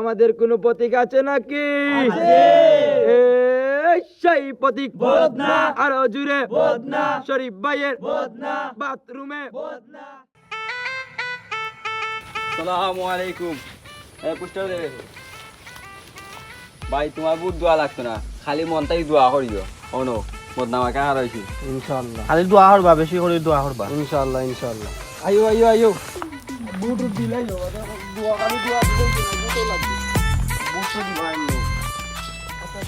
আমাদের কোনো প্রতীক আছে নাকি? সেই প্রতীক। আরও জুড়ে। শরীফ ভাইয়ের। বাথরুমে। সালামু আলাইকুম। পুষ্টার ভাই তোমার বহুত দোয়া লাগতো না। খালি মনটাই দোয়া করিও। অনু বদনামা কাহা রয়েছি ইনশাআল্লাহ। খালি দোয়া করবা বেশি করে দোয়া করবা। ইনশাআল্লাহ ইনশাআল্লাহ। আইও আইও আইও বুট দিলাই দোয়া কালি দোয়া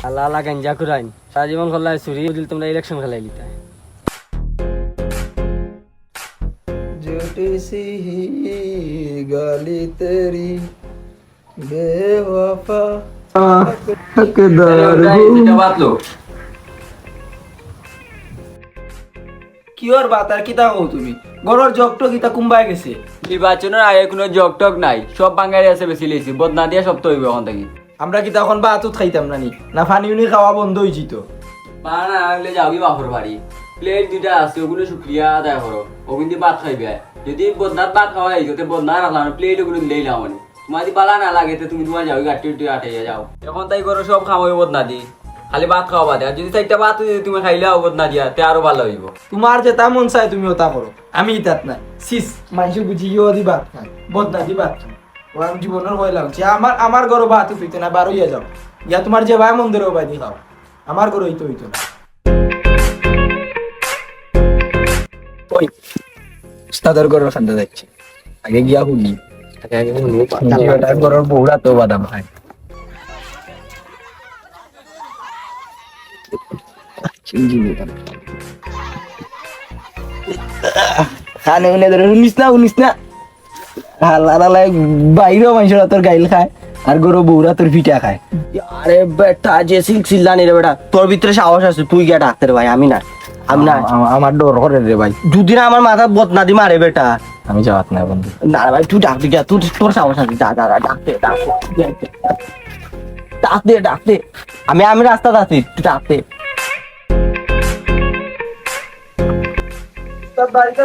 আল্লাহ আল্লাহ গাঞ্জা কুরাইন সারা জীবন খেলাই চুরি দিল তোমরা ইলেকশন খেলাই লিতা झूठी सी ही गाली तेरी बेवफा हकदार বাতলো কিয়র বাত আর কিতা কও তুমি গরর জগটো কিতা কুম্বাই গেছে নির্বাচনের আগে কোনো জগ টক নাই। সব বাঙালি আছে বেশি লেছি বদনা দিয়া সব তো হইব এখন থেকে। আমরা কিতা এখন বাতুত খাইতাম না নি? না পানি উনি খাওয়া বন্ধ হয়েছি তো বানা হলে যাবি বাপর বাড়ি। প্লেট দুইটা আছে ওগুলো শুক্রিয়া আদায় করো। ওগুলো দিয়ে ভাত খাইবে। যদি বদনাত ভাত খাওয়া হয়েছে তো বদনা রাখলাম প্লেট ওগুলো দিলেই লাও মানে তোমার যদি বালা না লাগে তো তুমি তোমার যাও উঠে আটাইয়া যাও। এখন তাই করো সব খাওয়াই বদনা দি। খালি ভাত খাওয়া বাদে। আর যদি চারটা ভাত তুমি খাইলে বদনা দিয়া তে আরও ভালো হইব। তোমার যেটা মন চায় তুমি ওটা করো। আমি ইতাত নাই। সিস মানুষ বুঝি ইও দি বাত খায়। বদনা দি বাত খায়। ও আমি জীবনের ভয় লাগছে। আমার আমার ঘর বাত হইতো না বার হইয়া যাও। ইয়া তোমার যে ভাই মন্দিরে বাই দি খাও। আমার ঘর হইতো হইতো না। ওই। উস্তাদের ঘরের খান্দা যাচ্ছে। আগে গিয়া হুনি জিওটার ঘরের বউরা তো বাদাম খায়। খানে তোর গাইল খায় আর বউরা তোর পিঠা খায় আরে বেটা যে সিল্ক সিল্লানি রে বেটা তোর ভিতরে সাহস আছে তুই গিয়া ডাক্তার ভাই আমি না আমি না আম- আমার ডর করে রে ভাই দুদিন আমার মাথা বদনা দি মারে বেটা আমি যাওয়াত না বন্ধু না ভাই তুই ডাকতে গিয়া তুই তোর সাহস আছে যা যা যা, ডাকতে ডাকতে ডাকতে ডাকতে আমি আমি রাস্তা আছি তুই বাড়িতে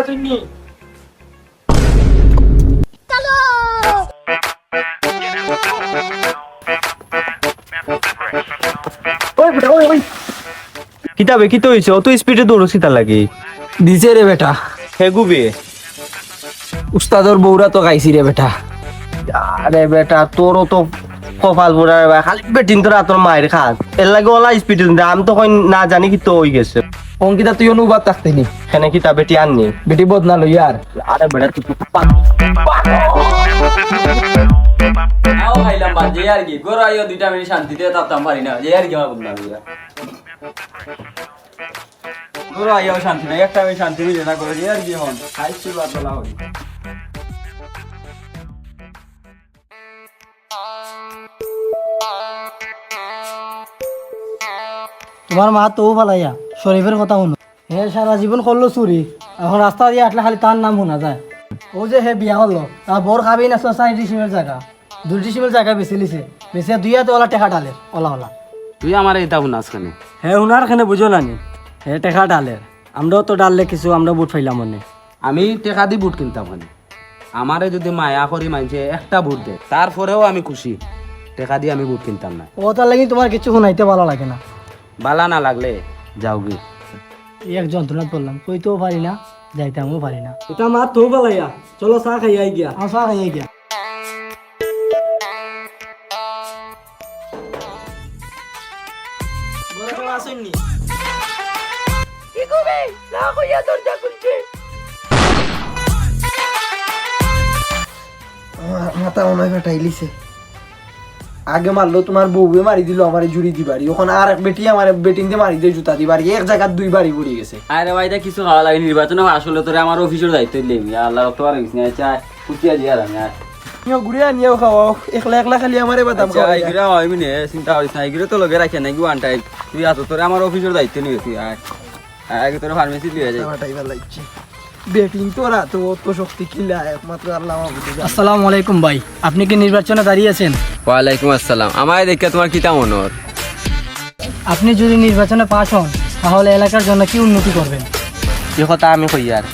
ওই কিতাবে কি তো হইছে? অত স্পিডে দৌড়ছি তার লাগে? দিছে রে বেটা। হে গুবে। উস্তাদর বউরা তো গাইছি রে বেটা। আরে বেটা তোরও তো কপাল পোড়া রে ভাই খালি বেটিন তোরা তোর মায়ের খাস। এর লাগে ওলা স্পিডে আমি তো কই না জানি কি তো হই গেছে। অঙ্কিতা তুই অনুবাদ থাকতে নি এখানে কি তা বেটি আননি? বেটি বদনা লই আর। আরে বেটা তুই তো আও খাইলাম যে আর কি গরু আইও দুইটা মিনিট শান্তিতে তাপতাম পারি না যে আর কি আমার বদনা গরু আইও শান্তি নাই একটা আমি শান্তি নিলে না করে যে আর কি হন খাইছি বাদ বলা হই তোমার মা তো ফালাইয়া শরীফের কথা শুনো। হে সারা জীবন করল চুরি এখন রাস্তা দিয়ে আটলে খালি তার নাম শোনা যায়। ও যে হে বিয়া করল তার বর খাবি না চারি ডিসিমের জায়গা দুই ডিসিমের জায়গা বেছে লিছে। বেছে দুই হাতে ওলা টেকা ডালের ওলা ওলা। তুই আমার এটা শুনাস কেন? হে শুনার খানে বুঝো নানি? হে টেকা ডালের আমরাও তো ডাললে কিছু আমরা বুট ফাইলাম মনে। আমি টেকা দি বুট কিনতাম কেন আমারে যদি মায়া করি মানছে একটা বুট দে তারপরেও আমি খুশি। টেকা দিয়ে আমি বুট কিনতাম না। ও তার লাগি তোমার কিছু শুনাইতে ভালো লাগে না। বালা না লাগলে যাও গি এক যন্ত্রণা পড়লাম কইতেও পারি না যাইতামও পারি না। এটা মা তো ভালাইয়া চলো চা খাইয়াই গিয়া চা খাইয়াই গিয়া মাথা মনে হয় ফাটাইলিছে আগে মারলো তোমার বউয়ে মারি দিল আমার জুড়ি দিবারি ওখান আর বেটি আমার বেটিং দিয়ে মারি দিয়ে জুতা দিবারি এক জায়গা দুই বাড়ি পড়ে গেছে। আরে ভাই কিছু খাওয়া লাগে নির্বাচন আসলে তোরে আমার অফিসের দায়িত্ব দিলে আল্লাহ রক্ত পারে গেছি। না চাই কুচিয়া দিয়ে আমি আর নিও ঘুরিয়া নিয়েও খাওয়াও একলা একলা খালি আমারে বাদাম আচ্ছা খাওয়াই এগুলো হয় মিনে চিন্তা করিস না। এগুলো তো লগে রাখে নাকি ওয়ান টাইম তুই আতো তোরে আমার অফিসের দায়িত্ব নিয়ে তুই আয় আগে তোর ফার্মেসি লিয়ে যাই। ফাটাইবার লাগছে। বেটিং তোরা তো অত শক্তি কিলা একমাত্র আল্লাহ। আসসালামু আলাইকুম ভাই আপনি কি নির্বাচনে দাঁড়িয়েছেন ওয়ালাইকুম আসসালাম। আমায় দেখে তোমার কিতা মনোর আপনি যদি নির্বাচনে পাশ হন তাহলে এলাকার জন্য কি উন্নতি করবেন? এ কথা আমি কই আর।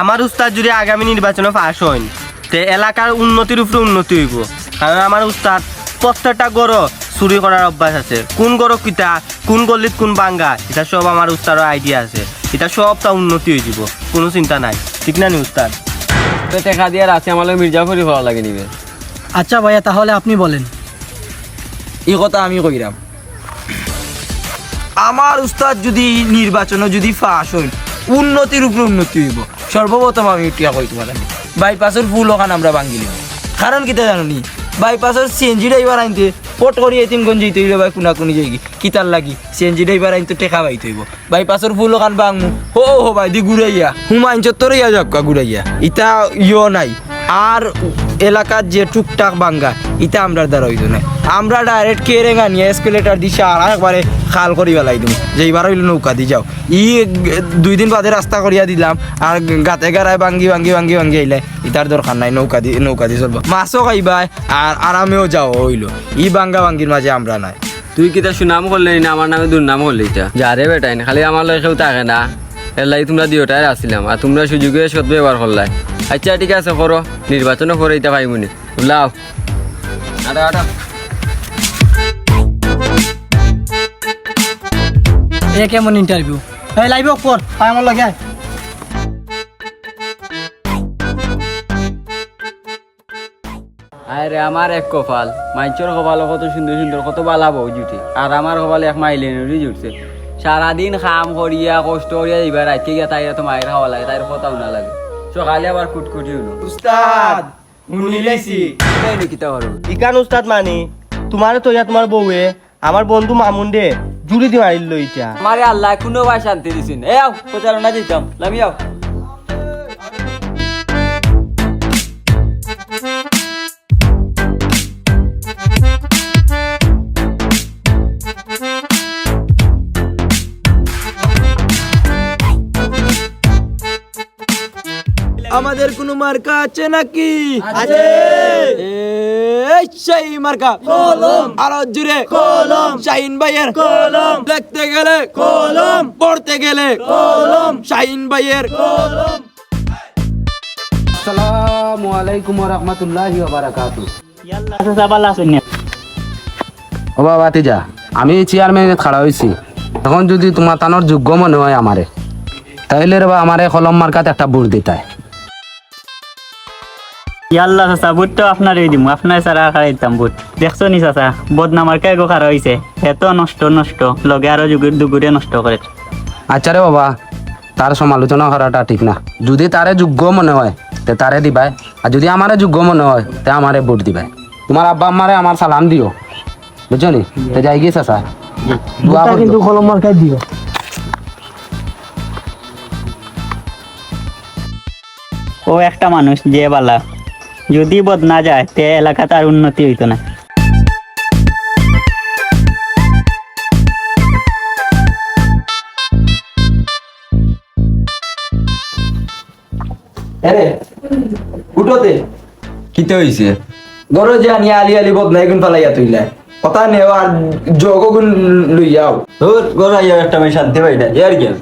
আমার উস্তাদ যদি আগামী নির্বাচনে পাস হইন তে এলাকার উন্নতির উপরে উন্নতি হইব। কারণ আমার উস্তাদ প্রত্যেকটা গরো চুরি করার অভ্যাস আছে। কোন গরো কিতা কোন গলিত কোন বাঙ্গা এটা সব আমার উস্তাদের আইডিয়া আছে। এটা সবটা উন্নতি হয়ে যাব কোনো চিন্তা নাই। ঠিক না নি উস্তাদ? তো টেকা দিয়ে রাখছি আমার মির্জাফরি ভালো লাগে নিবে। আচ্ছা ভাইয়া তাহলে আপনি বলেন। এই কথা আমি কইরাম। আমার উস্তাদ যদি নির্বাচনে যদি ফাঁস হইল উন্নতির উপরে উন্নতি হইব। সর্বপ্রথম আমি উঠিয়া কই তোমার আমি বাইপাসের ফুল ওখান আমরা ভাঙ্গি নিব। কারণ কিতা জানো নি? বাইপাসের সিএনজি ড্রাইভার আনতে পট করি এতিম গঞ্জি তৈরি ভাই কোনা কোনি যাই কিতার লাগি। সিএনজি ড্রাইভার তো টেকা বাই তৈব ভাই বাইপাসের ফুল ওখান বাংমু হো হো ভাই দি ঘুরাইয়া। হুমায়ুন চত্বরে ইয়া যাক ঘুরাইয়া। ইতা ইয় নাই। আর এলাকার যে টুকটাক বাঙ্গা ইতা আমরা দ্বারা হইতো না আমরা ডাইরেক্ট কেরেঙ্গা নিয়ে এসকেলেটার দিশা আর একবারে খাল করি বেলাই দিম যে এইবার হইলে নৌকা দি যাও। ই দুই দিন বাদে রাস্তা করিয়া দিলাম আর গাতে গাড়ায় ভাঙ্গি ভাঙ্গি ভাঙ্গি ভাঙ্গি আইলে ইটার দরকার নাই নৌকা দি নৌকা দি চলবো। মাছও খাইবাই আর আরামেও যাও হইল। ই বাঙ্গা ভাঙ্গির মাঝে আমরা নাই। তুই কিতা সুনাম করলে না আমার নামে দুর্নাম করলে এটা যারে বেটাই না খালি আমার লয় কেউ থাকে না। এর লাগি তোমরা দিওটাই আসছিলাম আর তোমরা সুযোগে সৎ ব্যবহার করলাই। আচ্ছা ঠিক আছে করো। নির্বাচনও করে এটা পাইমুনি। লাও। আটা আটা। এ কেমন ইন্টারভিউ এই লাইভ কর আয় আমার লাগে আয়। আরে আমার এক কপাল মাইচর কপাল কত সুন্দর সুন্দর কত বালা বউ জুটে। আর আমার কপালে এক মাইলে জুটছে। সারাদিন খাম করিয়া কষ্ট করিয়া এবার রাইতে গিয়া তাই তো মায়ের খাওয়া লাগে তাই কথাও না লাগে। সকালে আবার কুটকুটি হলো। উস্তাদ শুনিলাইছি তাই কিতা করো ইকান উস্তাদ মানি তোমার তো ইয়া তোমার বউয়ে আমার বন্ধু মামুন দে জুড়ি দিয়ে মারিল ইটা মারে আল্লাহ কোনো ভাই শান্তি দিছেন। এ আও প্রচারণা দিতাম লামি আও আমাদের কোনো মার্কা আছে নাকি? আছে। সেই মার্কা। কলম। আরও জুড়ে কলম। শাহিন ভাইয়ের। কলম। দেখতে গেলে। কলম। পড়তে গেলে। কলম। শাহিন ভাইয়ের। কলম। আসসালামু আলাইকুম ওয়া রাহমাতুল্লাহি ওয়া বারাকাতু ও বাবা তিজা আমি চেয়ারম্যানে খাড়া হয়েছি এখন যদি তোমার তানোর যোগ্য মনে হয় আমারে তাইলে রে বা আমারে কলম মার্কাত একটা বুট দিতায়। ইয়াল্লা চাচা বুট তো আপনার দিম আপনার সারা খাইতাম বুট। দেখছ নি চাচা বদনামার কে হয়েছে এত নষ্ট নষ্ট লগে আরও যুগুর দুগুরে নষ্ট করে আচ্ছা রে বাবা তার সমালোচনা করাটা ঠিক না। যদি তারে যোগ্য মনে হয় তে তারে দিবাই। আর যদি আমারে যোগ্য মনে হয় তে আমারে ভোট দিবাই। তোমার আব্বা আমারে আমার সালাম দিও। বুঝছ নি? তে যাই গিয়ে চাচা? দোয়া। কিন্তু কলম মার্কায় দিও ও একটা মানুষ যে বালা। যদি বদ না যায় তে এলাকা তার উন্নতি হইতো না। আরে উঠোতে। কিতে হইছে? গরো যে আনি আলি আলি গুণ তুইলা। কথা নেও আর যোগ গুণ লইয়াও তোর গড়া ইয়া একটা আমি শান্তি পাই না এর গেল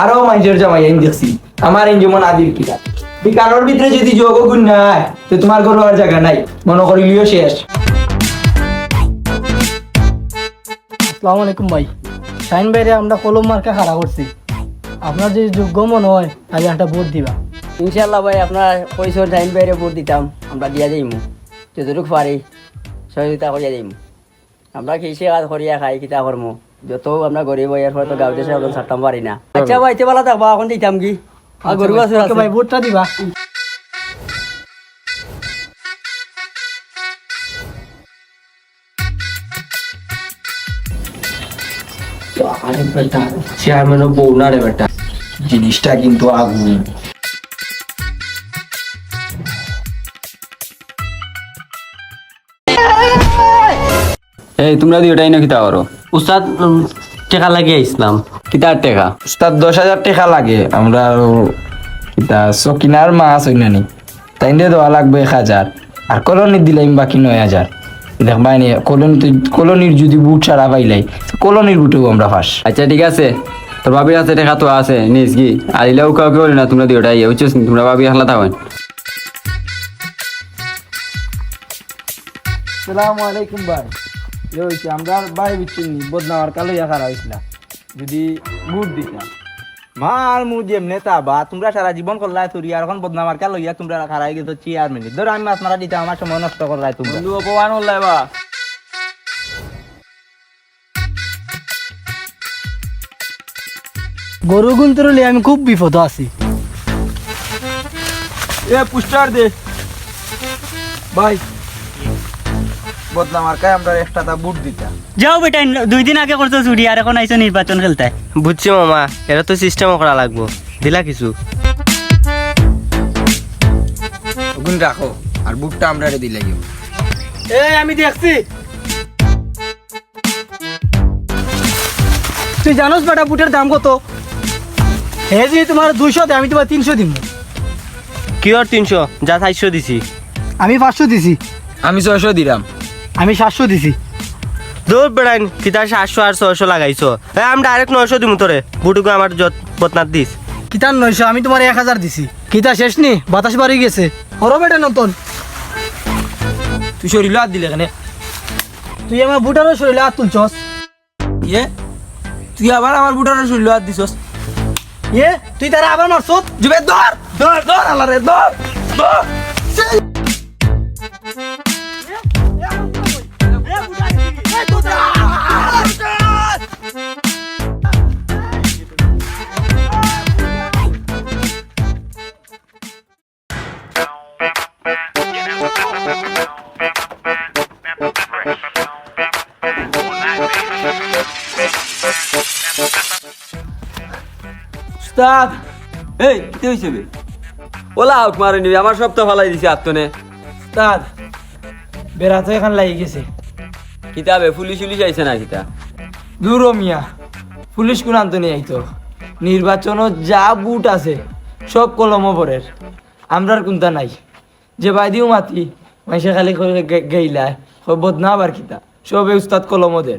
আরও মানুষের জামাই আইন দেখছি। আমার আইন যেমন আদির কিনা বিকানোর ভিতরে যদি যোগ গুণ নাই তো তোমার গরু আর জায়গা নাই। মনে করিলিও শেষ। আসসালামু আলাইকুম ভাই। শাহিন ভাইরে আমরা কলম মার্কা খাড়া করছি। আপনার যদি যোগ্য মনে হয় তাহলে একটা ভোট দিবা। ইনশাল্লাহ ভাই আপনার পয়সার টাইম বাইরে ভোট দিতাম। আমরা দিয়া যাইমু যতটুকু পারি সহযোগিতা করিয়া যাইমু আমরা কৃষি কাজ করিয়া খাই কিতা করমু? যত আমরা গরিব হইয়ার পর তো গাঁও দেশে এখন ছাড়তাম পারি না। আচ্ছা ভাই তে ভালো থাকবা এখন দিতাম কি? আর গরু আছে ওকে ভাই ভোটটা দিবা। আরে বেটা চেয়ারম্যানও বউ না রে বেটা। জিনিসটা কিন্তু আগুন। এই তোমরা দিওটাই না কিতা করো উস্তাদ টেকা লাগে ইসলাম। কিতার টেকা? উস্তাদ দশ হাজার টাকা লাগে। আমরা কিতা সকিনার মাছ হই নানি তাই নিয়ে দেওয়া লাগবে এক হাজার। আর কলোনি দিলাম বাকি নয় হাজার। দেখবাই নি কলোনি কলোনির যদি বুট ছাড়া পাইলাই কলোনির বুটেও আমরা ফাঁস। আচ্ছা ঠিক আছে। তোর ভাবির হাতে টাকা তো আছে নিস কি আর ইলাও কাউকে বলি না তোমরা দিওটা ইয়ে বুঝছিস তোমরা ভাবি হালা থাকেন সালামু আলাইকুম ভাই। এ হইছে আমরা ভাই বিচ্ছিন্নি বদনামার কালো ইয়া খারা হইছিল যদি বুট দিতাম মার মু যে নেতা বা তোমরা সারা জীবন করলাই তুরি আর এখন বদনামার কালো ইয়া তোমরা খারাই গেছো চেয়ারম্যান ধরো আমি মাছ মারা দিতাম আমার সময় নষ্ট করলাই তোমরা। বন্ধু অপমান হল্লাই বা। গরু গুন্তরলে আমি খুব বিপদ আছি। এ পুস্টার দে। ভাই বদনামার কায় আমরা এক্সট্রা বুট দিতাম যাও বেটা দুই দিন আগে করছ চুরি আর এখন আইসো নির্বাচন খেলতে। বুঝছি মামা এটা তো সিস্টেম করা লাগবো। দিলা কিছু? ওগুন রাখো আর বুটটা আমরা এই আমি দেখছি। তুই জানোস বেটা বুটের দাম কত? হে যে তোমার দুইশো দে আমি তোমার তিনশো দিব কিয়র তিনশো? যা চারশো দিছি। আমি পাঁচশো দিছি। আমি ছয়শো দিলাম। আমি সাতশো দিছি। দৌড় বেড়াইন কিতা সাতশো আর ছয়শো লাগাইছো। এ আমি ডাইরেক্ট নয়শো দিমু তোরে। বুটুকু আমার যত বতনাত দিস। কিতার নয়শো আমি তোমার এক হাজার দিছি। কিতা শেষ নি? বাতাস বাড়ি গেছে। হরো বেটা নতুন। তুই শরীর হাত দিলে এখানে তুই আমার বুটারও শরীরে হাত তুলছস। ইয়ে? তুই আবার আমার বুটার শরীর হাত দিছস। ইয়ে তুই তারা আবার মারছত জুবে ধর ধর ধর আল্লাহ রে ধর ধর উস্তাদ! এই কি হইছে বে? ওলা হোক মারে নিবি আমার সব তো ফালাই দিছে আত্মনে। উস্তাদ বেড়া তো এখান লাগি গেছে। কিতাবে পুলিশ উলিশ আইছে না কিতা? দূর মিয়া পুলিশ কোন আনতো নিয়ে আইতো। নির্বাচনও যা বুট আছে সব কলম পরের। আমরার কোনটা নাই। যে বাইদিও মাতি মাইসে খালি কই গে- গেইলা কই বদনা আবার কিতা? সবে উস্তাদ কলমদের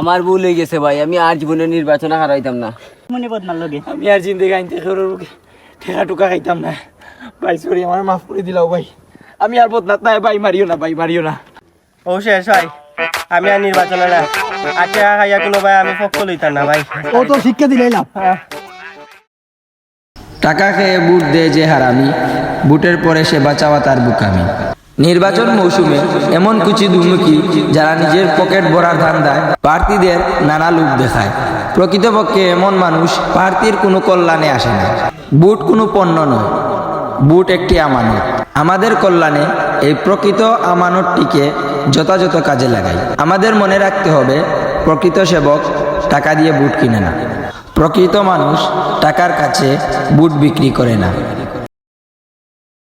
আমার ভুল হয়ে গেছে ভাই আমি আর জীবনে নির্বাচনে হারাইতাম না। মনে বদনার লগে? আমি আর জিন্দে গাইতে খেরোর ঠেকা টুকা খাইতাম না। ভাই সরি আমার মাফ করে দিলাও ভাই। আমি আর বদনাত নাই ভাই মারিও না ভাই মারিও না। ও শেষ ভাই। আমি আর নির্বাচনে না। আচ্ছা খাইয়া কোনো ভাই আমি পক্ষ লইতাম না ভাই। ও তো শিক্ষা দিলাম টাকা খেয়ে বুট দেয় যে হারামি বুটের পরে সে বাঁচাওয়া তার বুকামি। নির্বাচন মৌসুমে এমন কুচি দুমুখী যারা নিজের পকেট ভরার ধান্দায় প্রার্থীদের নানা লোক দেখায়। প্রকৃতপক্ষে এমন মানুষ প্রার্থীর কোনো কল্যাণে আসে না। বুট কোনো পণ্য নয়, বুট একটি আমানত। আমাদের কল্যাণে এই প্রকৃত আমানতটিকে যথাযথ কাজে লাগাই। আমাদের মনে রাখতে হবে, প্রকৃত সেবক টাকা দিয়ে বুট কিনে না। প্রকৃত মানুষ টাকার কাছে বুট বিক্রি করে না।